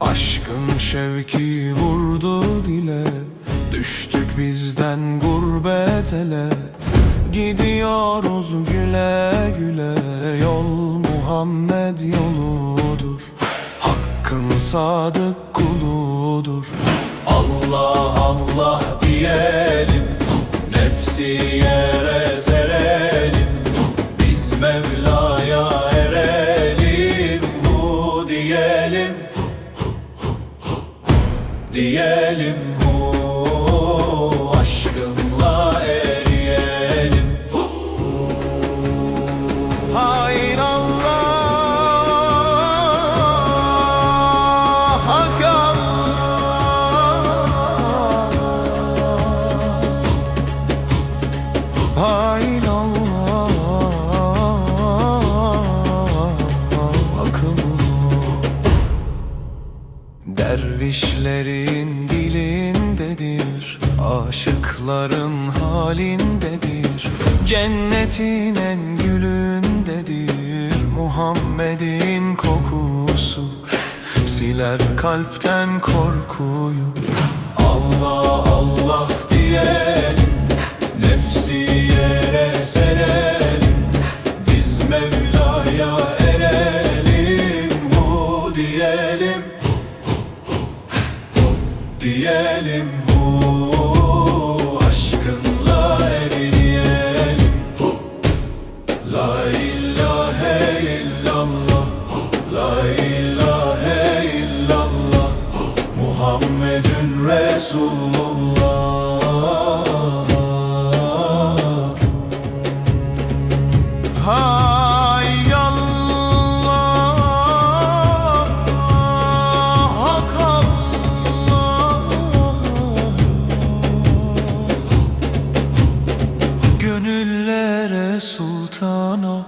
Aşkın şevki vurdu dile Düştük bizden gurbet Gidiyoruz güle güle Yol Muhammed yoludur. Hakkın sadık kuludur Allah Allah diyelim. Nefsi yere serelim. Biz Mevla'ya erelim. Bu diyelim. Diyelim bu Dervişlerin dilindedir Aşıkların halindedir. Cennetin en gülündedir Muhammed'in kokusu. Siler kalpten korkuyu. Allah Allah diyelim Nefsi yere serelim. Biz Mevla'ya erelim Hu diyelim diyelim hu aşkınla eriyelim. Hu. La ilahe illallah la ilahe illallah Muhammedun Resulullah. Hay Gönüllere sultan o